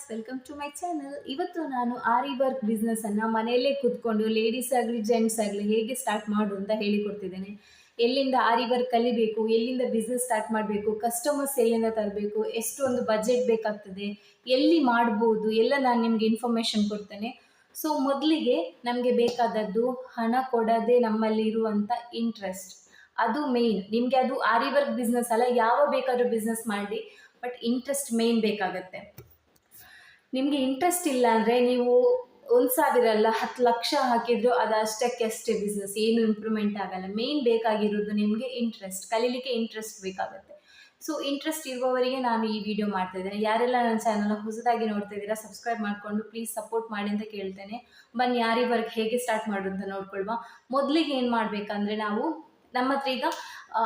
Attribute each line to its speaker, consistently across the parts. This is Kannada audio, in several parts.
Speaker 1: Friends welcome to my channel ಇವತ್ತು ನಾನು ಆರಿ ವರ್ಕ್ ಬಿಸ್ನೆಸ್ಸನ್ನು ಮನೆಯಲ್ಲೇ ಕೂತ್ಕೊಂಡು ಲೇಡೀಸ್ ಆಗಲಿ ಜೆಂಟ್ಸ್ ಆಗಲಿ ಹೇಗೆ ಸ್ಟಾರ್ಟ್ ಮಾಡು ಅಂತ ಹೇಳಿಕೊಡ್ತಿದ್ದೇನೆ. ಎಲ್ಲಿಂದ ಆರಿ ವರ್ಕ್ ಕಲಿಬೇಕು, ಎಲ್ಲಿಂದ ಬಿಸ್ನೆಸ್ ಸ್ಟಾರ್ಟ್ ಮಾಡಬೇಕು ಕಸ್ಟಮರ್ಸ್ ಎಲ್ಲಿಂದ ತರಬೇಕು ಎಷ್ಟು ಒಂದು ಬಜೆಟ್ ಬೇಕಾಗ್ತದೆ, ಎಲ್ಲಿ ಮಾಡ್ಬೋದು, ಎಲ್ಲ ನಾನು ನಿಮಗೆ ಇನ್ಫಾರ್ಮೇಷನ್ ಕೊಡ್ತೇನೆ. ಸೊ ಮೊದಲಿಗೆ ನಮಗೆ ಬೇಕಾದದ್ದು ಹಣ ಕೊಡದೆ ನಮ್ಮಲ್ಲಿ ಇರುವಂಥ ಇಂಟ್ರೆಸ್ಟ್ ಅದು ಮೇನ್ ನಿಮಗೆ ಅದು ಆರಿ ವರ್ಕ್ ಬಿಸ್ನೆಸ್ ಅಲ್ಲ, ಯಾವ ಬೇಕಾದರೂ ಬಿಸ್ನೆಸ್ ಮಾಡಿ ಬಟ್ ಇಂಟ್ರೆಸ್ಟ್ ಮೇನ್ ಬೇಕಾಗತ್ತೆ. ನಿಮಗೆ ಇಂಟ್ರೆಸ್ಟ್ ಇಲ್ಲ ಅಂದರೆ ನೀವು ಒಂದು ಸಾವಿರ ಅಲ್ಲ ಹತ್ತು ಲಕ್ಷ ಹಾಕಿದ್ರು ಅದು ಅಷ್ಟಕ್ಕೆ ಅಷ್ಟೇ ಬಿಸ್ನೆಸ್ ಏನು ಇಂಪ್ರೂವ್ಮೆಂಟ್ ಆಗಲ್ಲ. ಮೇನ್ ಬೇಕಾಗಿರೋದು ನಿಮಗೆ ಇಂಟ್ರೆಸ್ಟ್ ಕಲೀಲಿಕ್ಕೆ ಇಂಟ್ರೆಸ್ಟ್ ಬೇಕಾಗುತ್ತೆ. ಸೊ ಇಂಟ್ರೆಸ್ಟ್ ಇರುವವರಿಗೆ ನಾನು ಈ ವಿಡಿಯೋ ಮಾಡ್ತಾ ಇದ್ದೇನೆ. ಯಾರೆಲ್ಲ ನನ್ನ ಚಾನಲ್ನ ಹೊಸದಾಗಿ ನೋಡ್ತಾ ಇದ್ದೀರಾ ಸಬ್ಸ್ಕ್ರೈಬ್ ಮಾಡಿಕೊಂಡು ಪ್ಲೀಸ್ ಸಪೋರ್ಟ್ ಮಾಡಿ ಅಂತ ಕೇಳ್ತೇನೆ. ಬನ್ನಿ ವರ್ಕ್ ಹೇಗೆ ಸ್ಟಾರ್ಟ್ ಮಾಡೋದು ಅಂತ ನೋಡ್ಕೊಳ್ವಾ. ಮೊದಲಿಗೆ ಏನು ಮಾಡಬೇಕಂದ್ರೆ ನಾವು ನಮ್ಮ ಹತ್ರ ಈಗ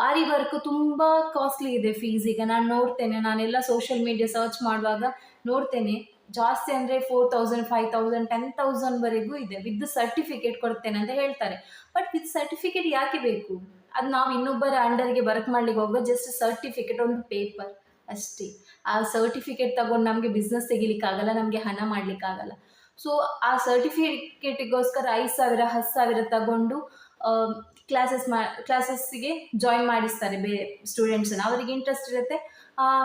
Speaker 1: ಆರಿ ವರ್ಕ್ ತುಂಬ ಕಾಸ್ಟ್ಲಿ ಇದೆ ಫೀಸ್ ಈಗ ನಾನು ನೋಡ್ತೇನೆ, ನಾನೆಲ್ಲ ಸೋಷಿಯಲ್ ಮೀಡಿಯಾ ಸರ್ಚ್ ಮಾಡುವಾಗ ನೋಡ್ತೇನೆ. ಜಾಸ್ತಿ ಅಂದರೆ four thousand five thousand ten ತೌಸಂಡ್ವರೆಗೂ ಇದೆ. ವಿತ್ ಸರ್ಟಿಫಿಕೇಟ್ ಕೊಡ್ತೇನೆ ಅಂತ ಹೇಳ್ತಾರೆ. ಬಟ್ ವಿತ್ ಸರ್ಟಿಫಿಕೇಟ್ ಯಾಕೆ ಬೇಕು? ಅದು ನಾವು ಇನ್ನೊಬ್ಬರ ಅಂಡರ್ಗೆ ವರ್ಕ್ ಮಾಡ್ಲಿಕ್ಕೆ ಹೋಗೋ ಜಸ್ಟ್ ಸರ್ಟಿಫಿಕೇಟ್ ಒಂದು ಪೇಪರ್ ಅಷ್ಟೇ. ಆ ಸರ್ಟಿಫಿಕೇಟ್ ತಗೊಂಡು ನಮಗೆ ಬಿಸ್ನೆಸ್ ತೆಗಿಲಿಕ್ಕಾಗಲ್ಲ ನಮಗೆ ಹಣ ಮಾಡಲಿಕ್ಕಾಗಲ್ಲ ಸೊ ಆ ಸರ್ಟಿಫಿಕೇಟಿಗೋಸ್ಕರ ಐದು ಸಾವಿರ, ಹತ್ತು ಸಾವಿರ ತಗೊಂಡು ಕ್ಲಾಸಸ್ ಮಾ ಕ್ಲಾಸಸ್ಸಿಗೆ ಜಾಯಿನ್ ಮಾಡಿಸ್ತಾರೆ ಬೇರೆ ಸ್ಟೂಡೆಂಟ್ಸನ್ನು ಅವರಿಗೆ ಇಂಟ್ರೆಸ್ಟ್ ಇರುತ್ತೆ.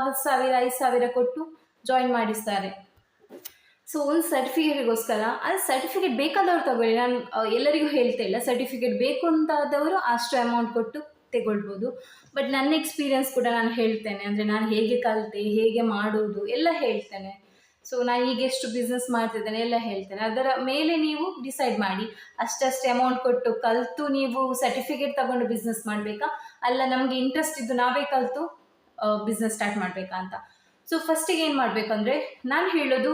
Speaker 1: ಹತ್ತು ಸಾವಿರ, ಐದು ಸಾವಿರ ಕೊಟ್ಟು ಜಾಯಿನ್ ಮಾಡಿಸ್ತಾರೆ. ಸೊ ಒಂದು ಸರ್ಟಿಫಿಕೇಟ್ಗೋಸ್ಕರ ಅದು ಸರ್ಟಿಫಿಕೇಟ್ ಬೇಕಾದವ್ರು ತಗೊಳ್ಳಿ. ನಾನು ಎಲ್ಲರಿಗೂ ಹೇಳ್ತಾ ಇಲ್ಲ. ಸರ್ಟಿಫಿಕೇಟ್ ಬೇಕು ಅಂತಾದವರು ಅಷ್ಟು ಅಮೌಂಟ್ ಕೊಟ್ಟು ತಗೊಳ್ಬೋದು. ಬಟ್ ನನ್ನ ಎಕ್ಸ್ಪೀರಿಯನ್ಸ್ ಕೂಡ ನಾನು ಹೇಳ್ತೇನೆ. ಅಂದರೆ ನಾನು ಹೇಗೆ ಕಲಿತೆ, ಹೇಗೆ ಮಾಡೋದು ಎಲ್ಲ ಹೇಳ್ತೇನೆ. ಸೊ ನಾನು ಈಗ ಎಷ್ಟು ಬಿಸ್ನೆಸ್ ಮಾಡ್ತಿದ್ದೇನೆ ಎಲ್ಲ ಹೇಳ್ತೇನೆ. ಅದರ ಮೇಲೆ ನೀವು ಡಿಸೈಡ್ ಮಾಡಿ. ಅಷ್ಟಷ್ಟು ಅಮೌಂಟ್ ಕೊಟ್ಟು ಕಲಿತು ನೀವು ಸರ್ಟಿಫಿಕೇಟ್ ತಗೊಂಡು ಬಿಸ್ನೆಸ್ ಮಾಡಬೇಕಾ? ಅಲ್ಲ, ನಮಗೆ ಇಂಟ್ರೆಸ್ಟ್ ಇದ್ದು ನಾವೇ ಕಲಿತು ಬಿಸ್ನೆಸ್ ಸ್ಟಾರ್ಟ್ ಮಾಡಬೇಕಾ ಅಂತ. ಸೊ ಫಸ್ಟಿಗೆ ಏನು ಮಾಡಬೇಕಂದ್ರೆ, ನಾನು ಹೇಳೋದು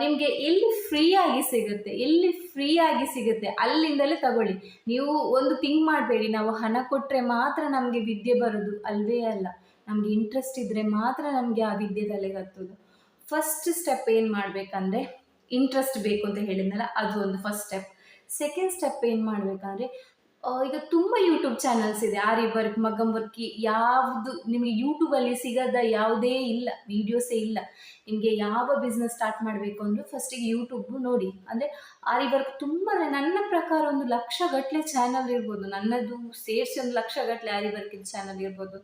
Speaker 1: ನಿಮಗೆ ಎಲ್ಲಿ ಫ್ರೀಯಾಗಿ ಸಿಗುತ್ತೆ, ಎಲ್ಲಿ ಫ್ರೀಯಾಗಿ ಸಿಗುತ್ತೆ, ಅಲ್ಲಿಂದಲೇ ತಗೊಳ್ಳಿ. ನೀವು ಒಂದು ಥಿಂಕ್ ಮಾಡಬೇಡಿ, ನಾವು ಹಣ ಕೊಟ್ಟರೆ ಮಾತ್ರ ನಮಗೆ ವಿದ್ಯೆ ಬರೋದು, ಅಲ್ವೇ ಅಲ್ಲ. ನಮಗೆ ಇಂಟ್ರೆಸ್ಟ್ ಇದ್ದರೆ ಮಾತ್ರ ನಮಗೆ ಆ ವಿದ್ಯೆ ತಲೆಗೆ ಹತ್ತೋದು. ಫಸ್ಟ್ ಸ್ಟೆಪ್ ಏನು ಮಾಡಬೇಕಂದ್ರೆ ಇಂಟ್ರೆಸ್ಟ್ ಬೇಕು ಅಂತ ಹೇಳಿದ್ನಲ್ಲ, ಅದು ಒಂದು ಫಸ್ಟ್ ಸ್ಟೆಪ್ ಸೆಕೆಂಡ್ ಸ್ಟೆಪ್ ಏನು ಮಾಡಬೇಕಂದ್ರೆ ಈಗ ತುಂಬ ಯೂಟ್ಯೂಬ್ ಚಾನಲ್ಸ್ ಇದೆ. ಆರಿ ವರ್ಕ್ ಮಗಮ್ ವರ್ಕ್ ಯಾವುದು ನಿಮಗೆ ಯೂಟ್ಯೂಬಲ್ಲಿ ಸಿಗದ ಯಾವುದೇ ಇಲ್ಲ ವೀಡಿಯೋಸೇ ಇಲ್ಲ. ನಿಮಗೆ ಯಾವ ಬಿಸ್ನೆಸ್ ಸ್ಟಾರ್ಟ್ ಮಾಡಬೇಕು ಅಂದರೂ ಫಸ್ಟಿಗೆ ಯೂಟ್ಯೂಬ್ ನೋಡಿ. ಅಂದರೆ ಆರಿ ವರ್ಕ್ ತುಂಬ ನನ್ನ ಪ್ರಕಾರ ಒಂದು ಲಕ್ಷ ಗಟ್ಟಲೆ ಚಾನಲ್ ಇರ್ಬೋದು. ನನ್ನದು ಸೇರಿಸಿ ಒಂದು ಲಕ್ಷ ಗಟ್ಟಲೆ ಆರಿ ವರ್ಕಿನ ಚಾನಲ್ ಇರ್ಬೋದು.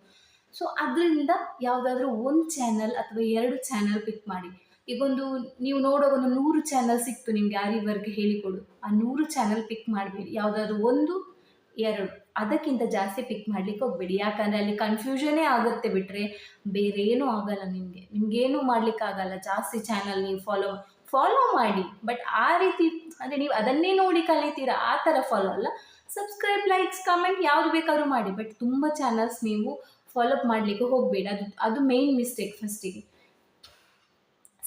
Speaker 1: ಸೊ ಅದರಿಂದ ಯಾವುದಾದ್ರೂ ಒಂದು ಚಾನಲ್ ಅಥವಾ ಎರಡು ಚಾನಲ್ ಪಿಕ್ ಮಾಡಿ. ಈಗೊಂದು ನೀವು ನೋಡೋ ಒಂದು ನೂರು ಚಾನಲ್ ಸಿಕ್ತು ನಿಮಗೆ ಆರಿ ವರ್ಕ್ ಹೇಳಿಕೊಡು. ಆ ನೂರು ಚಾನಲ್ ಪಿಕ್ ಮಾಡಬೇಡಿ. ಯಾವುದಾದ್ರೂ ಒಂದು ಎರಡು ಅದಕ್ಕಿಂತ ಜಾಸ್ತಿ ಪಿಕ್ ಮಾಡ್ಲಿಕ್ಕೆ ಹೋಗಬೇಡಿ. ಯಾಕಂದರೆ ಅಲ್ಲಿ ಕನ್ಫ್ಯೂಷನೇ ಆಗುತ್ತೆ ಬಿಟ್ಟರೆ ಬೇರೆ ಏನೂ ಆಗಲ್ಲ ನಿಮಗೆ. ನಿಮಗೇನು ಮಾಡಲಿಕ್ಕಾಗಲ್ಲ ಜಾಸ್ತಿ ಚಾನಲ್ ನೀವು ಫಾಲೋ ಫಾಲೋ ಮಾಡಿ. ಬಟ್ ಆ ರೀತಿ, ಅಂದರೆ ನೀವು ಅದನ್ನೇ ನೋಡಿ ಕಲಿತೀರಾ, ಆ ಥರ ಫಾಲೋ ಅಲ್ಲ. ಸಬ್ಸ್ಕ್ರೈಬ್ ಲೈಕ್ಸ್ ಕಮೆಂಟ್ ಯಾವ್ದು ಬೇಕಾದ್ರೂ ಮಾಡಿ. ಬಟ್ ತುಂಬ ಚಾನಲ್ಸ್ ನೀವು ಫಾಲೋಅಪ್ ಮಾಡಲಿಕ್ಕೆ ಹೋಗಬೇಡಿ. ಅದು ಅದು ಮೇಯ್ನ್ ಮಿಸ್ಟೇಕ್ ಫಸ್ಟಿಗೆ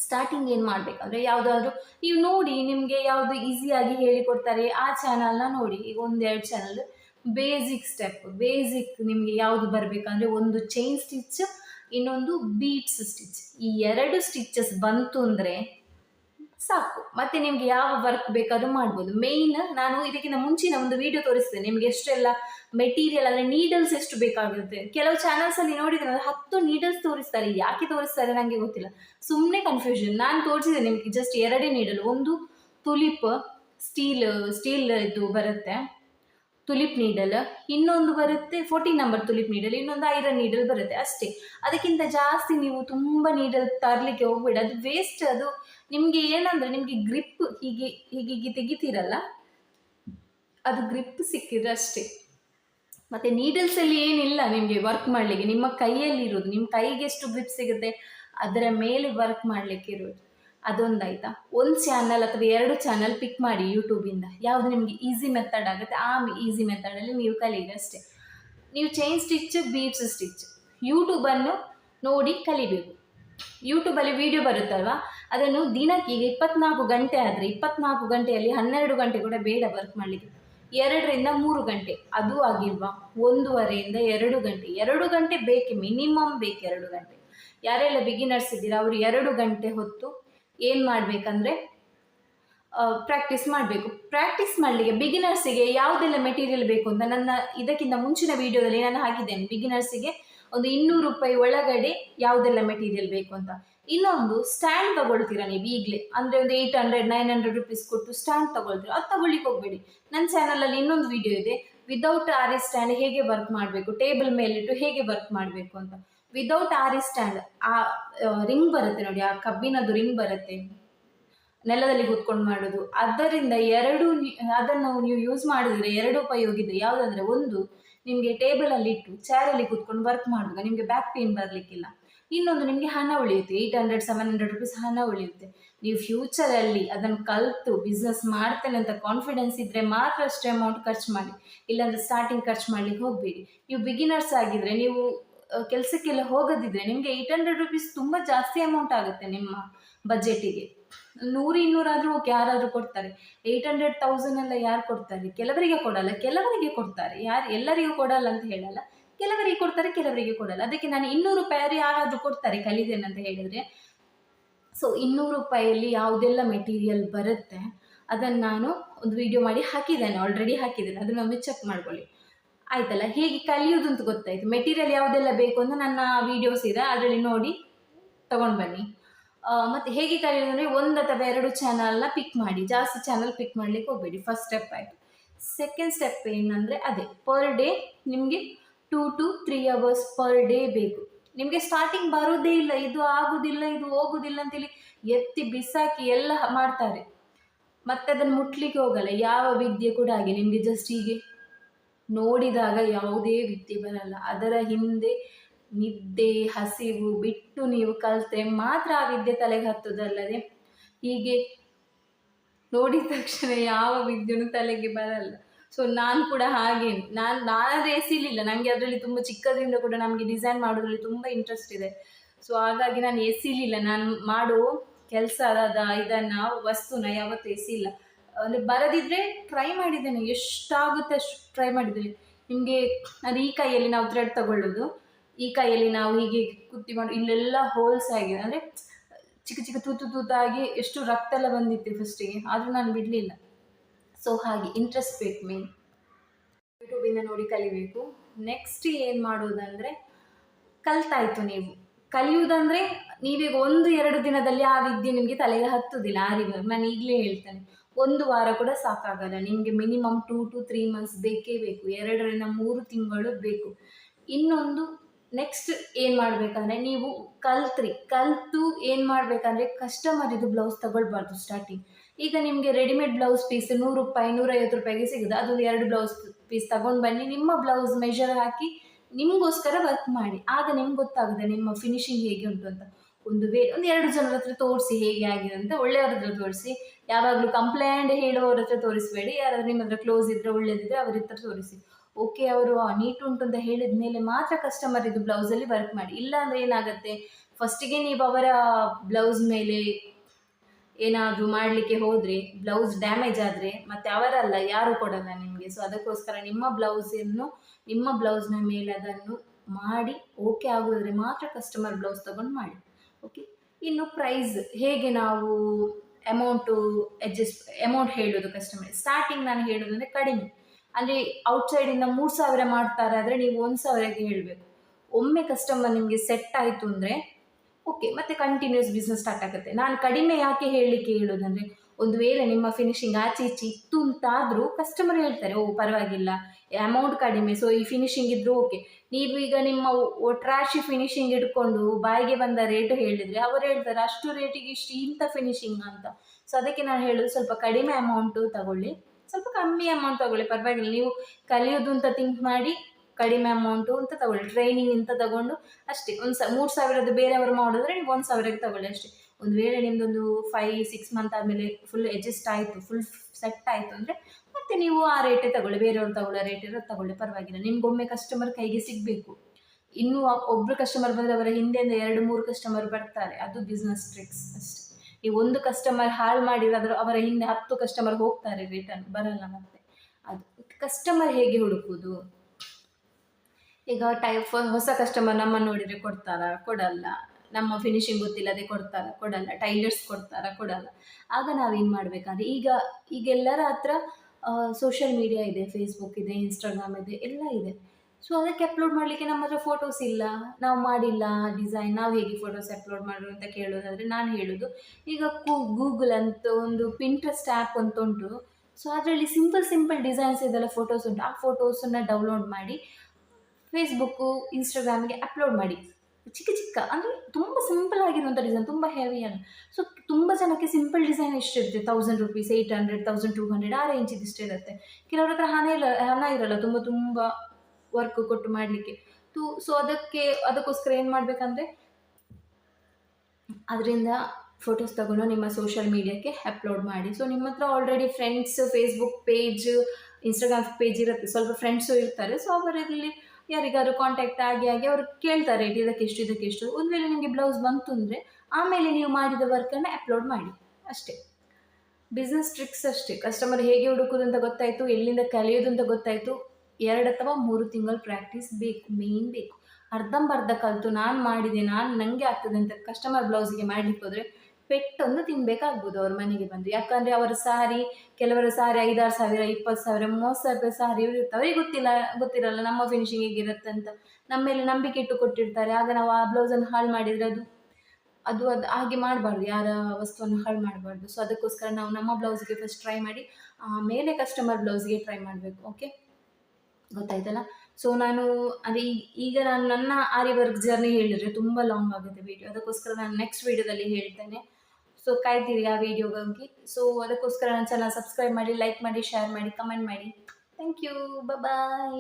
Speaker 1: ಸ್ಟಾರ್ಟಿಂಗ್ ಏನು ಮಾಡಬೇಕಂದ್ರೆ ಯಾವುದಾದ್ರೂ ನೀವು ನೋಡಿ ನಿಮಗೆ ಯಾವುದು ಈಸಿಯಾಗಿ ಹೇಳಿಕೊಡ್ತಾರೆ ಆ ಚಾನಲ್ನ ನೋಡಿ. ಈಗ ಒಂದೆರಡು ಚಾನಲ್ ಬೇಸಿಕ್ ಸ್ಟೆಪ್ ಬೇಸಿಕ್ ನಿಮಗೆ ಯಾವುದು ಬರಬೇಕಂದ್ರೆ ಒಂದು ಚೈನ್ ಸ್ಟಿಚ್ ಇನ್ನೊಂದು ಬೀಟ್ಸ್ ಸ್ಟಿಚ್ ಈ ಎರಡು ಸ್ಟಿಚಸ್ ಬಂತು ಅಂದರೆ ಸಾಕು. ಮತ್ತೆ ನಿಮಗೆ ಯಾವ ವರ್ಕ್ ಬೇಕಾದ್ರೂ ಮಾಡ್ಬೋದು. ಮೇಯ್ನ್ ನಾನು ಇದಕ್ಕಿಂತ ಮುಂಚಿನ ಒಂದು ವಿಡಿಯೋ ತೋರಿಸ್ತೇನೆ. ನಿಮಗೆ ಎಷ್ಟೆಲ್ಲ ಮೆಟೀರಿಯಲ್ ಅಂದರೆ ನೀಡಲ್ಸ್ ಎಷ್ಟು ಬೇಕಾಗಿರುತ್ತೆ? ಕೆಲವು ಚಾನಲ್ಸಲ್ಲಿ ನೋಡಿದ್ರೆ ಹತ್ತು ನೀಡಲ್ಸ್ ತೋರಿಸ್ತಾರೆ ಯಾಕೆ ತೋರಿಸ್ತಾರೆ ನನಗೆ ಗೊತ್ತಿಲ್ಲ. ಸುಮ್ಮನೆ ಕನ್ಫ್ಯೂಷನ್ ನಾನು ತೋರಿಸಿದೆ ನಿಮಗೆ ಜಸ್ಟ್ ಎರಡೇ ನೀಡಲ್ ಒಂದು ತುಲಿಪ್ ಸ್ಟೀಲ್ ಸ್ಟೀಲ್ ಇದು ಬರುತ್ತೆ, ತುಲಿಪ್ ನೀಡಲ್ ಇನ್ನೊಂದು ಬರುತ್ತೆ ಫೋರ್ಟೀನ್ ನಂಬರ್ ತುಲಿಪ್ ನೀಡಲ್ ಇನ್ನೊಂದು ಐರನ್ ನೀಡಲ್ ಬರುತ್ತೆ, ಅಷ್ಟೇ. ಅದಕ್ಕಿಂತ ಜಾಸ್ತಿ ನೀವು ತುಂಬ ನೀಡಲ್ ತರಲಿಕ್ಕೆ ಹೋಗ್ಬೇಡಿ. ಅದು ವೇಸ್ಟ್ ಅದು ನಿಮಗೆ ಏನಂದರೆ ನಿಮಗೆ ಗ್ರಿಪ್ ಹೀಗೆ ಹೀಗೆ ಹೀಗೆ ತೆಗಿತೀರಲ್ಲ, ಅದು ಗ್ರಿಪ್ ಸಿಕ್ಕಿದ್ರೆ ಅಷ್ಟೇ. ಮತ್ತು ನೀಡಲ್ಸಲ್ಲಿ ಏನಿಲ್ಲ ನಿಮಗೆ ವರ್ಕ್ ಮಾಡಲಿಕ್ಕೆ. ನಿಮ್ಮ ಕೈಯಲ್ಲಿ ಇರೋದು ನಿಮ್ಮ ಕೈಗೆ ಎಷ್ಟು ಗ್ರಿಪ್ ಸಿಗುತ್ತೆ, ಅದರ ಮೇಲೆ ವರ್ಕ್ ಮಾಡಲಿಕ್ಕೆ ಇರೋದು ಅದೊಂದಾಯ್ತಾ? ಒಂದು ಚಾನಲ್ ಅಥವಾ ಎರಡು ಚಾನಲ್ ಪಿಕ್ ಮಾಡಿ ಯೂಟ್ಯೂಬಿಂದ ಯಾವುದು ನಿಮಗೆ ಈಸಿ ಮೆಥಡ್ ಆಗುತ್ತೆ, ಆ ಈಸಿ ಮೆಥಡಲ್ಲಿ ನೀವು ಕಲೀರಿ ಅಷ್ಟೇ. ನೀವು ಚೈನ್ ಸ್ಟಿಚ್ ಬೀಡ್ಸ್ ಸ್ಟಿಚ್ ಯೂಟ್ಯೂಬನ್ನು ನೋಡಿ ಕಲಿಬೇಕು. ಯೂಟ್ಯೂಬಲ್ಲಿ ವಿಡಿಯೋ ಬರುತ್ತಲ್ವ? ಅದನ್ನು ದಿನಕ್ಕೆ ಈಗ ಇಪ್ಪತ್ನಾಲ್ಕು ಗಂಟೆ ಆದರೆ, ಇಪ್ಪತ್ನಾಲ್ಕು ಗಂಟೆಯಲ್ಲಿ ಹನ್ನೆರಡು ಗಂಟೆ ಕೂಡ ಬೇಡ ವರ್ಕ್ ಮಾಡಲಿಕ್ಕೆ. ಎರಡರಿಂದ ಮೂರು ಗಂಟೆ. ಅದು ಆಗಿಲ್ವಾ? ಒಂದೂವರೆಯಿಂದ ಎರಡು ಗಂಟೆ. ಎರಡು ಗಂಟೆ ಬೇಕು? ಮಿನಿಮಮ್ ಬೇಕು ಎರಡು ಗಂಟೆ? ಯಾರೆಲ್ಲ ಬಿಗಿನರ್ಸ್ ಇದ್ದೀರಾ, ಅವರು ಎರಡು ಗಂಟೆ ಹೊತ್ತು ಏನು ಮಾಡಬೇಕಂದ್ರೆ ಪ್ರಾಕ್ಟೀಸ್ ಮಾಡಬೇಕು. ಪ್ರಾಕ್ಟೀಸ್ ಮಾಡಲಿಕ್ಕೆ ಬಿಗಿನರ್ಸಿಗೆ ಯಾವುದೆಲ್ಲ ಮೆಟೀರಿಯಲ್ ಬೇಕು ಅಂತ ನನ್ನ ಇದಕ್ಕಿಂತ ಮುಂಚಿನ ವೀಡಿಯೋದಲ್ಲಿ ನಾನು ಹಾಕಿದ್ದೇನೆ. ಬಿಗಿನರ್ಸಿಗೆ ಒಂದು ಇನ್ನೂರು ರೂಪಾಯಿ ಒಳಗಡೆ ಯಾವುದೆಲ್ಲ ಮೆಟೀರಿಯಲ್ ಬೇಕು ಅಂತ. ಇನ್ನೊಂದು ಸ್ಟ್ಯಾಂಡ್ ತಗೊಳ್ತೀರಾ ನೀವು ಈಗಲೇ? ಅಂದರೆ ಒಂದು eight hundred nine hundred rupees ಕೊಟ್ಟು ಸ್ಟ್ಯಾಂಡ್ ತಗೊಳ್ತೀರಾ? ಅದು ತಗೊಳ್ಳಿಕ್ಕೆ ಹೋಗಬೇಡಿ. ನನ್ನ ಚಾನಲಲ್ಲಿ ಇನ್ನೊಂದು ವಿಡಿಯೋ ಇದೆ. ವಿದೌಟ್ ಆರಿ ಸ್ಟ್ಯಾಂಡ್ ಹೇಗೆ ವರ್ಕ್ ಮಾಡಬೇಕು? ಟೇಬಲ್ ಮೇಲಿಟ್ಟು ಹೇಗೆ ವರ್ಕ್ ಮಾಡಬೇಕು ಅಂತ. ವಿದೌಟ್ ಆರಿ ಸ್ಟ್ಯಾಂಡ್ ಆ ರಿಂಗ್ ಬರುತ್ತೆ ನೋಡಿ, ಆ ಕಬ್ಬಿನದು ರಿಂಗ್ ಬರುತ್ತೆ. ನೆಲದಲ್ಲಿ ಕೂತ್ಕೊಂಡು ಮಾಡೋದು. ಅದರಿಂದ ಎರಡು ಅದನ್ನು ನೀವು ಯೂಸ್ ಮಾಡಿದ್ರೆ ಎರಡು ಉಪಯೋಗ ಇದೆ ಯಾವುದಂದ್ರೆ ಒಂದು, ನಿಮಗೆ ಟೇಬಲಲ್ಲಿ ಇಟ್ಟು ಚೇರಲ್ಲಿ ಕೂತ್ಕೊಂಡು ವರ್ಕ್ ಮಾಡುವಾಗ ನಿಮಗೆ ಬ್ಯಾಕ್ ಪೇನ್ ಬರಲಿಕ್ಕಿಲ್ಲ. ಇನ್ನೊಂದು ನಿಮಗೆ ಹಣ ಉಳಿಯುತ್ತೆ. Eight hundred seven hundred rupees ಹಣ ಉಳಿಯುತ್ತೆ. ನೀವು ಫ್ಯೂಚರಲ್ಲಿ ಅದನ್ನು ಕಲಿತು ಬಿಸ್ನೆಸ್ ಮಾಡ್ತೇನೆ ಅಂತ ಕಾನ್ಫಿಡೆನ್ಸ್ ಇದ್ರೆ ಮಾತ್ರ ಅಷ್ಟೇ ಅಮೌಂಟ್ ಖರ್ಚು ಮಾಡಿ. ಇಲ್ಲಾಂದ್ರೆ ಸ್ಟಾರ್ಟಿಂಗ್ ಖರ್ಚು ಮಾಡ್ಲಿಕ್ಕೆ ಹೋಗಬೇಡಿ. ನೀವು ಬಿಗಿನರ್ಸ್ ಆಗಿದ್ರೆ ನೀವು ಕೆಲಸಕ್ಕೆಲ್ಲ ಹೋಗೋದಿದ್ರೆ ನಿಮಗೆ ಏಯ್ಟ್ ಹಂಡ್ರೆಡ್ ರುಪೀಸ್ ತುಂಬ ಜಾಸ್ತಿ ಅಮೌಂಟ್ ಆಗುತ್ತೆ ನಿಮ್ಮ ಬಜೆಟಿಗೆ ನೂರು, ಇನ್ನೂರಾದರೂ ಓಕೆ ಯಾರಾದರೂ ಕೊಡ್ತಾರೆ. ಏಯ್ಟ್ ಹಂಡ್ರೆಡ್ ತೌಸಂಡ್ ಎಲ್ಲ ಯಾರು ಕೊಡ್ತಾರೆ? ಕೆಲವರಿಗೆ ಕೊಡಲ್ಲ. ಕೆಲವರಿಗೆ ಕೊಡ್ತಾರೆ. ಯಾರು, ಎಲ್ಲರಿಗೂ ಕೊಡಲ್ಲ ಅಂತ ಹೇಳಲ್ಲ. ಕೆಲವರಿಗೆ ಕೊಡ್ತಾರೆ, ಕೆಲವರಿಗೆ ಕೊಡಲ್ಲ. ಅದಕ್ಕೆ ನಾನು ಇನ್ನೂರು ರೂಪಾಯಿ ಯಾರಾದರೂ ಕೊಡ್ತಾರೆ ಕಲಿದೇನೆ ಅಂತ ಹೇಳಿದರೆ. ಸೊ ಇನ್ನೂರು ರೂಪಾಯಿಯಲ್ಲಿ ಯಾವುದೆಲ್ಲ ಮೆಟೀರಿಯಲ್ ಬರುತ್ತೆ, ಅದನ್ನು ನಾನು ಒಂದು ವಿಡಿಯೋ ಮಾಡಿ ಹಾಕಿದ್ದೇನೆ ಆಲ್ರೆಡಿ ಹಾಕಿದ್ದೇನೆ. ಅದನ್ನೊಮ್ಮೆ ಚೆಕ್ ಮಾಡ್ಕೊಳ್ಳಿ. ಆಯ್ತಲ್ಲ? ಹೇಗೆ ಕಲಿಯೋದು ಅಂತ ಗೊತ್ತಾಯ್ತು. ಮೆಟೀರಿಯಲ್ ಯಾವುದೆಲ್ಲ ಬೇಕು ಅಂತ ನನ್ನ ವೀಡಿಯೋಸ್ ಇದೆ, ಅದರಲ್ಲಿ ನೋಡಿ ತಗೊಂಡು ಬನ್ನಿ ಮತ್ತೆ ಹೇಗೆ ಕಲಿಯೋದು ಅಂದರೆ ಒಂದು ಅಥವಾ ಎರಡು ಚಾನಲ್ನ ಪಿಕ್ ಮಾಡಿ. ಜಾಸ್ತಿ ಚಾನಲ್ ಪಿಕ್ ಮಾಡಲಿಕ್ಕೆ ಹೋಗಬೇಡಿ. ಫಸ್ಟ್ ಸ್ಟೆಪ್ ಆಯಿತು. ಸೆಕೆಂಡ್ ಸ್ಟೆಪ್ ಏನಂದರೆ ಅದೇ ಪರ್ ಡೇ ನಿಮಗೆ two to three hours per day ಬೇಕು. ನಿಮಗೆ ಸ್ಟಾರ್ಟಿಂಗ್ ಬರೋದೇ ಇಲ್ಲ, ಇದು ಆಗೋದಿಲ್ಲ, ಇದು ಹೋಗೋದಿಲ್ಲ ಅಂತೇಳಿ ಎತ್ತಿ ಬಿಸಾಕಿ ಎಲ್ಲ ಮಾಡ್ತಾರೆ. ಮತ್ತೆ ಅದನ್ನು ಮುಟ್ಲಿಕ್ಕೆ ಹೋಗಲ್ಲ, ಯಾವ ವಿದ್ಯೆ ಕೂಡ ಹಾಗೆ. ನಿಮಗೆ ಜಸ್ಟ್ ಹೀಗೆ ನೋಡಿದಾಗ ಯಾವುದೇ ವಿದ್ಯೆ ಬರಲ್ಲ. ಅದರ ಹಿಂದೆ ನಿದ್ದೆ, ಹಸಿವು ಬಿಟ್ಟು ನೀವು ಕಲಿತ್ರೆ ಮಾತ್ರ ಆ ವಿದ್ಯೆ ತಲೆಗೆ ಹತ್ತೋದಲ್ಲದೆ ಹೀಗೆ ನೋಡಿದ ತಕ್ಷಣ ಯಾವ ವಿದ್ಯೆನೂ ತಲೆಗೆ ಬರಲ್ಲ. ಸೊ ನಾನು ಕೂಡ ಹಾಗೆ. ನಾನು ನಾನಾದರೆ ಎಸಿಲಿಲ್ಲ. ನನಗೆ ಅದರಲ್ಲಿ ತುಂಬ ಚಿಕ್ಕದಿಂದ ಕೂಡ ನಮಗೆ ಡಿಸೈನ್ ಮಾಡೋದ್ರಲ್ಲಿ ತುಂಬ ಇಂಟ್ರೆಸ್ಟ್ ಇದೆ. ಸೊ ಹಾಗಾಗಿ ನಾನು ಎಸಿಲಿಲ್ಲ. ನಾನು ಮಾಡೋ ಕೆಲಸ ಅದ ಇದನ್ನು, ವಸ್ತುನ ಯಾವತ್ತೂ ಎಸಿಲ್ಲ. ಅಂದರೆ ಬರದಿದ್ರೆ ಟ್ರೈ ಮಾಡಿದ್ದೇನೆ. ಎಷ್ಟಾಗುತ್ತೆ ಅಷ್ಟು ಟ್ರೈ ಮಾಡಿದ್ದೇನೆ. ನಿಮಗೆ ಅದು ಈ ಕೈಯಲ್ಲಿ ನಾವು ಥ್ರೆಡ್ ತಗೊಳ್ಳೋದು. ಈ ಕೈಯಲ್ಲಿ ನಾವು ಹೀಗೆ ಕುತ್ತಿ ಮಾಡಿ. ಇಲ್ಲೆಲ್ಲ ಹೋಲ್ಸ್ ಆಗಿದೆ ಅಂದರೆ ಚಿಕ್ಕ ಚಿಕ್ಕ ತೂತು ತೂತಾಗಿ ಎಷ್ಟು ರಕ್ತ ಎಲ್ಲ ಬಂದಿತ್ತು ಫಸ್ಟಿಗೆ ಆದರೂ ನಾನು ಬಿಡಲಿಲ್ಲ. ಸೊ ಹಾಗೆ ಇಂಟ್ರೆಸ್ಟ್ ಬೇಕು ಮೇನ್ ಯೂಟ್ಯೂಬಿಂದ ನೋಡಿ ಕಲಿಬೇಕು. ನೆಕ್ಸ್ಟ್ ಏನು ಮಾಡೋದಂದರೆ ಕಲ್ತಾಯಿತು ನೀವು. ಕಲಿಯುವುದಂದರೆ ನೀವೀಗ ಒಂದು ಎರಡು ದಿನದಲ್ಲಿ ಆ ವಿದ್ಯೆ ನಿಮಗೆ ತಲೆಗೆ ಹತ್ತುದಿಲ್ಲ. ರಿವರ್ ನಾನು ಈಗಲೇ ಹೇಳ್ತೇನೆ. ಒಂದು ವಾರ ಕೂಡ ಸಾಕಾಗಲ್ಲ. ನಿಮಗೆ minimum two to three months ಬೇಕೇ ಬೇಕು. ಎರಡರಿಂದ ಮೂರು ತಿಂಗಳು ಬೇಕು. ಇನ್ನೊಂದು ನೆಕ್ಸ್ಟ್ ಏನು ಮಾಡಬೇಕಂದ್ರೆ ನೀವು ಕಲ್ತ್ರಿ. ಕಲಿತು ಏನು ಮಾಡಬೇಕಂದ್ರೆ ಕಸ್ಟಮರ್ ಇದು ಬ್ಲೌಸ್ ತಗೊಳ್ಬಾರ್ದು ಸ್ಟಾರ್ಟಿಂಗ್ ಈಗ ನಿಮಗೆ ರೆಡಿಮೇಡ್ ಬ್ಲೌಸ್ ಪೀಸ್ ನೂರು ರೂಪಾಯಿ, ನೂರೈವತ್ತು ರೂಪಾಯಿಗೆ ಸಿಗುತ್ತೆ. ಅದೊಂದು ಎರಡು ಬ್ಲೌಸ್ ಪೀಸ್ ತಗೊಂಡು ಬನ್ನಿ. ನಿಮ್ಮ ಬ್ಲೌಸ್ ಮೆಷರ್ ಹಾಕಿ ನಿಮಗೋಸ್ಕರ ವರ್ಕ್ ಮಾಡಿ. ಆಗ ನಿಮ್ಗೆ ಗೊತ್ತಾಗುತ್ತೆ ನಿಮ್ಮ ಫಿನಿಶಿಂಗ್ ಹೇಗೆ ಉಂಟು ಅಂತ. ಒಂದು ವೇ, ಒಂದು ಎರಡು ಜನರ ಹತ್ರ ತೋರಿಸಿ ಹೇಗೆ ಆಗಿದೆ ಅಂತ. ಒಳ್ಳೆಯವ್ರ ಹತ್ರ ತೋರಿಸಿ. ಯಾವಾಗಲೂ ಕಂಪ್ಲೇಂಟ್ ಹೇಳುವವ್ರ ಹತ್ರ ತೋರಿಸಬೇಡಿ. ಯಾರಾದ್ರೂ ನಿಮ್ಮ ಹತ್ರ ಕ್ಲೋಸ್ ಇದ್ದರೆ ಒಳ್ಳೇದಿದ್ರೆ ಅವ್ರ ಹತ್ರ ತೋರಿಸಿ. ಓಕೆ ಅವರು ನೀಟ್ ಉಂಟು ಅಂತ ಹೇಳಿದ ಮೇಲೆ ಮಾತ್ರ ಕಸ್ಟಮರ್ ಇದು ಬ್ಲೌಸಲ್ಲಿ ವರ್ಕ್ ಮಾಡಿ. ಇಲ್ಲ ಅಂದ್ರೆ ಏನಾಗುತ್ತೆ ಫಸ್ಟಿಗೆ ನೀವು ಅವರ ಬ್ಲೌಸ್ ಮೇಲೆ ಏನಾದರೂ ಮಾಡಲಿಕ್ಕೆ ಹೋದರೆ ಬ್ಲೌಸ್ ಡ್ಯಾಮೇಜ್ ಆದರೆ ಮತ್ತೆ ಅವರಲ್ಲ, ಯಾರು ಕೊಡಲ್ಲ ನಿಮಗೆ? ಸೊ ಅದಕ್ಕೋಸ್ಕರ ನಿಮ್ಮ ಬ್ಲೌಸನ್ನು ನಿಮ್ಮ ಬ್ಲೌಸ್ನ ಮೇಲೆ ಅದನ್ನು ಮಾಡಿ ಓಕೆ ಆಗೋದ್ರೆ ಮಾತ್ರ ಕಸ್ಟಮರ್ ಬ್ಲೌಸ್ ತಗೊಂಡು ಮಾಡಿ. ಓಕೆ ಇನ್ನು ಪ್ರೈಸ್ ಹೇಗೆ ನಾವು ಅಮೌಂಟು ಅಡ್ಜಸ್ಟ್ ಅಮೌಂಟ್ ಹೇಳೋದು ಕಸ್ಟಮರ್ ಸ್ಟಾರ್ಟಿಂಗ್ ನಾನು ಹೇಳೋದಂದರೆ ಕಡಿಮೆ. ಅಂದರೆ ಔಟ್ಸೈಡಿಂದ ಮೂರು ಸಾವಿರ ಮಾಡ್ತಾರೆ ಆದರೆ ನೀವು ಒಂದು ಸಾವಿರಕ್ಕೆ ಹೇಳಬೇಕು. ಒಮ್ಮೆ ಕಸ್ಟಮರ್ ನಿಮಗೆ ಸೆಟ್ ಆಯಿತು ಅಂದರೆ ಓಕೆ ಮತ್ತೆ ಕಂಟಿನ್ಯೂಸ್ ಬಿಸ್ನೆಸ್ ಸ್ಟಾರ್ಟ್ ಆಗುತ್ತೆ. ನಾನು ಕಡಿಮೆ ಯಾಕೆ ಹೇಳಲಿಕ್ಕೆ ಹೇಳೋದಂದ್ರೆ, ಒಂದು ವೇಳೆ ನಿಮ್ಮ ಫಿನಿಶಿಂಗ್ ಆಚೆ ಈಚೆ ಇತ್ತು ಅಂತಾದರೂ ಕಸ್ಟಮರ್ ಹೇಳ್ತಾರೆ, ಓ, ಪರವಾಗಿಲ್ಲ ಅಮೌಂಟ್ ಕಡಿಮೆ ಸೊ ಈ ಫಿನಿಶಿಂಗ್ ಇದ್ದರೂ ಓಕೆ ನೀವು ಈಗ ನಿಮ್ಮ ಟ್ರಾಶಿ ಫಿನಿಶಿಂಗ್ ಇಟ್ಕೊಂಡು ಬಾಯಿಗೆ ಬಂದ ರೇಟ್ ಹೇಳಿದರೆ, ಅವರು ಹೇಳ್ತಾರೆ, ಅಷ್ಟು ರೇಟಿಗೆ ಇಷ್ಟು ಇಂಥ ಫಿನಿಶಿಂಗ್ ಅಂತ. ಸೊ ಅದಕ್ಕೆ ನಾನು ಹೇಳೋದು ಸ್ವಲ್ಪ ಕಡಿಮೆ ಅಮೌಂಟು ತಗೊಳ್ಳಿ, ಸ್ವಲ್ಪ ಕಮ್ಮಿ ಅಮೌಂಟ್ ತಗೊಳ್ಳಿ, ಪರವಾಗಿಲ್ಲ, ನೀವು ಕಲಿಯೋದು ಅಂತ ಥಿಂಕ್ ಮಾಡಿ ಕಡಿಮೆ ಅಮೌಂಟು ಅಂತ ತಗೊಳ್ಳಿ. ಟ್ರೈನಿಂಗ್ ಅಂತ ತಗೊಂಡು ಅಷ್ಟೇ. ಒಂದು ಸ, ಮೂರು ಸಾವಿರದ್ದು ಬೇರೆಯವರು ಮಾಡಿದ್ರೆ ನೀವು ಒಂದು ಸಾವಿರಕ್ಕೆ ತಗೊಳ್ಳಿ ಅಷ್ಟೇ. ಒಂದು ವೇಳೆ ನಿಮ್ಮದೊಂದು ಫೈ ಸಿಕ್ಸ್ ಮಂತ್ ಆದಮೇಲೆ ಫುಲ್ ಅಡ್ಜಸ್ಟ್ ಆಯಿತು ಫುಲ್ ಸೆಟ್ ಆಯಿತು ಅಂದರೆ ಮತ್ತೆ ನೀವು ಆ ರೇಟೇ ತಗೊಳ್ಳಿ. ಬೇರೆಯವ್ರು ತಗೊಳ್ಳೋ ರೇಟ್ ಇರೋದು ತಗೊಳ್ಳಿ. ಪರವಾಗಿಲ್ಲ. ನಿಮ್ಗೊಮ್ಮೆ ಕಸ್ಟಮರ್ ಕೈಗೆ ಸಿಗಬೇಕು. ಇನ್ನೂ ಒಬ್ಬರು ಕಸ್ಟಮರ್ ಬಂದರೆ ಅವರ ಹಿಂದೆಯಿಂದ ಎರಡು, ಮೂರು ಕಸ್ಟಮರ್ ಬರ್ತಾರೆ. ಅದು ಬಿಸ್ನೆಸ್ ಟ್ರಿಕ್ಸ್ ಅಷ್ಟೇ. ಈ ಒಂದು ಕಸ್ಟಮರ್ ಹಾಳು ಮಾಡಿದ್ರೆ ಅವರ ಹಿಂದೆ ಹತ್ತು ಕಸ್ಟಮರ್ ಹೋಗ್ತಾರೆ ರಿಟರ್ನ್ ಬರಲ್ಲ ಮತ್ತೆ. ಅದು ಕಸ್ಟಮರ್ ಹೇಗೆ ಹುಡುಕುವುದು? ಈಗ ಟೈಪ್ ಹೊಸ ಕಸ್ಟಮರ್ ನಮ್ಮನ್ನು ನೋಡಿದರೆ ಕೊಡ್ತಾರ? ಕೊಡಲ್ಲ. ನಮ್ಮ ಫಿನಿಶಿಂಗ್ ಗೊತ್ತಿಲ್ಲದೆ ಕೊಡ್ತಾರ? ಕೊಡಲ್ಲ. ಟೈಲರ್ಸ್ ಕೊಡ್ತಾರ? ಕೊಡಲ್ಲ. ಆಗ ನಾವೇನು ಮಾಡಬೇಕಂದ್ರೆ ಈಗ ಈಗ ಎಲ್ಲರ ಹತ್ರ ಸೋಷಿಯಲ್ ಮೀಡಿಯಾ ಇದೆ ಫೇಸ್ಬುಕ್ ಇದೆ ಇನ್ಸ್ಟಾಗ್ರಾಮ್ ಇದೆ, ಎಲ್ಲ ಇದೆ. ಸೊ ಅದಕ್ಕೆ ಅಪ್ಲೋಡ್ ಮಾಡಲಿಕ್ಕೆ ನಮ್ಮ ಹತ್ರ ಫೋಟೋಸ್ ಇಲ್ಲ. ನಾವು ಮಾಡಿಲ್ಲ ಡಿಸೈನ್ ನಾವು ಹೇಗೆ ಫೋಟೋಸ್ ಅಪ್ಲೋಡ್ ಮಾಡೋದು ಅಂತ ಕೇಳೋದಾದರೆ ನಾನು ಹೇಳೋದು, ಈಗ ಗೂಗಲ್ ಅಂತ ಒಂದು ಪಿಂಟ್ರೆಸ್ಟ್ ಆ್ಯಪ್ ಅಂತ ಉಂಟು ಸೊ ಅದರಲ್ಲಿ ಸಿಂಪಲ್ ಸಿಂಪಲ್ ಡಿಸೈನ್ಸ್ ಇದೆಲ್ಲ ಫೋಟೋಸ್ ಉಂಟು. ಆ ಫೋಟೋಸನ್ನು ಡೌನ್ಲೋಡ್ ಮಾಡಿ ಫೇಸ್ಬುಕ್ಕು ಇನ್ಸ್ಟಾಗ್ರಾಮ್ಗೆ ಅಪ್ಲೋಡ್ ಮಾಡಿ. ಚಿಕ್ಕ ಚಿಕ್ಕ, ಅಂದರೆ ತುಂಬ ಸಿಂಪಲ್ ಆಗಿರುವಂಥ ಡಿಸೈನ್ ತುಂಬ ಹೆವಿ ಅಲ್ಲ. ಸೊ ತುಂಬ ಜನಕ್ಕೆ simple design ಇಷ್ಟಿರುತ್ತೆ thousand rupees eight hundred thousand two hundred ಆ ರೇಂಜಿದ್ದು ಇಷ್ಟ ಇರುತ್ತೆ ಕೆಲವ್ರ ಹತ್ರ ಹಣ ಇಲ್ಲ, ಹಣ ಇರಲ್ಲ, ತುಂಬ ತುಂಬ ವರ್ಕ್ ಕೊಟ್ಟು ಮಾಡಲಿಕ್ಕೆ. ತು ಸೊ ಅದಕ್ಕೆ, ಅದಕ್ಕೋಸ್ಕರ ಏನು ಮಾಡಬೇಕಂದ್ರೆ, ಅದರಿಂದ ಫೋಟೋಸ್ ತಗೊಂಡು ನಿಮ್ಮ ಸೋಷಿಯಲ್ ಮೀಡಿಯಾಕ್ಕೆ ಅಪ್ಲೋಡ್ ಮಾಡಿ. ಸೊ ನಿಮ್ಮ ಹತ್ರ already friends Facebook page Instagram page ಇರುತ್ತೆ. ಸ್ವಲ್ಪ ಫ್ರೆಂಡ್ಸು ಇರ್ತಾರೆ. ಸೊ ಅವರಲ್ಲಿ ಯಾರಿಗಾದ್ರು ಕಾಂಟ್ಯಾಕ್ಟ್ ಆಗಿ ಆಗಿ ಅವರು ಕೇಳ್ತಾರೆ ರೇಟ್ ಇದಕ್ಕೆ ಎಷ್ಟು ಇದಕ್ಕೆ ಎಷ್ಟು ಒಂದು ವೇಳೆ ನಿಮಗೆ ಬ್ಲೌಸ್ ಬಂತು ಅಂದರೆ, ಆಮೇಲೆ ನೀವು ಮಾಡಿದ ವರ್ಕನ್ನು ಅಪ್ಲೋಡ್ ಮಾಡಿ. ಅಷ್ಟೇ. ಬಿಸ್ನೆಸ್ ಟ್ರಿಕ್ಸ್ ಅಷ್ಟೇ. ಕಸ್ಟಮರ್ ಹೇಗೆ ಹುಡುಕೋದು ಅಂತ ಗೊತ್ತಾಯಿತು, ಎಲ್ಲಿಂದ ಕಲಿಯೋದು ಅಂತ ಗೊತ್ತಾಯಿತು. ಎರಡು ಅಥವಾ ಮೂರು ತಿಂಗಳು ಪ್ರಾಕ್ಟೀಸ್ ಬೇಕು ಮೇನ್ ಬೇಕು. ಅರ್ಧಂಬರ್ಧ ಕಲಿತು, ನಾನು ಮಾಡಿದೆ, ನಾನು ನನಗೆ ಆಗ್ತದೆ ಅಂತ ಕಸ್ಟಮರ್ ಬ್ಲೌಸಿಗೆ ಮಾಡಲಿಕ್ಕೆ ಹೋದರೆ ಪೆಟ್ಟೊಂದು ತಿನ್ಬೇಕಾಗ್ಬೋದು ಅವ್ರ ಮನೆಗೆ ಬಂದು. ಯಾಕಂದರೆ ಅವರ ಸಾರಿ, ಕೆಲವರ ಸಾರಿ ಐದಾರು ಸಾವಿರ, ಇಪ್ಪತ್ತು ಸಾವಿರ, ಮೂವತ್ತು ಸಾವಿರ ಸಾರಿ ಇರುತ್ತೆ. ಅವರಿಗೆ ಗೊತ್ತಿಲ್ಲ, ಗೊತ್ತಿರಲ್ಲ ನಮ್ಮ ಫಿನಿಶಿಂಗ್ ಹೇಗಿರುತ್ತೆ ಅಂತ. ನಮ್ಮ ಮೇಲೆ ನಂಬಿಕೆ ಇಟ್ಟು ಕೊಟ್ಟಿರ್ತಾರೆ. ಆಗ ನಾವು ಆ ಬ್ಲೌಸನ್ನು ಹಾಳು ಮಾಡಿದರೆ ಅದು ಅದು ಅದು ಹಾಗೆ ಮಾಡಬಾರ್ದು. ಯಾರ ವಸ್ತುವನ್ನು ಹಾಳು ಮಾಡಬಾರ್ದು. ಸೊ ಅದಕ್ಕೋಸ್ಕರ ನಾವು ನಮ್ಮ ಬ್ಲೌಸ್ಗೆ ಫಸ್ಟ್ ಟ್ರೈ ಮಾಡಿ ಆಮೇಲೆ ಕಸ್ಟಮರ್ ಬ್ಲೌಸ್ಗೆ ಟ್ರೈ ಮಾಡಬೇಕು ಓಕೆ ಗೊತ್ತಾಯ್ತಲ್ಲ? ಸೊ ನಾನು, ಅದೇ ಈಗ ನಾನು ನನ್ನ ಆರಿ ವರ್ಕ್ ಜರ್ನಿ ಹೇಳಿದರೆ ತುಂಬ ಲಾಂಗ್ ಆಗುತ್ತೆ ವಿಡಿಯೋ ಅದಕ್ಕೋಸ್ಕರ ನಾನು ನೆಕ್ಸ್ಟ್ ವೀಡಿಯೋದಲ್ಲಿ ಹೇಳ್ತೇನೆ. ಸೊ ಕಾಯ್ತೀರಿ ಆ ವಿಡಿಯೋಗಾಗಿ ಸೊ ಅದಕ್ಕೋಸ್ಕರ ನನ್ನ ಚಾನಲ್ ಸಬ್ಸ್ಕ್ರೈಬ್ ಮಾಡಿ ಲೈಕ್ ಮಾಡಿ ಶೇರ್ ಮಾಡಿ ಕಮೆಂಟ್ ಮಾಡಿ. Thank you bye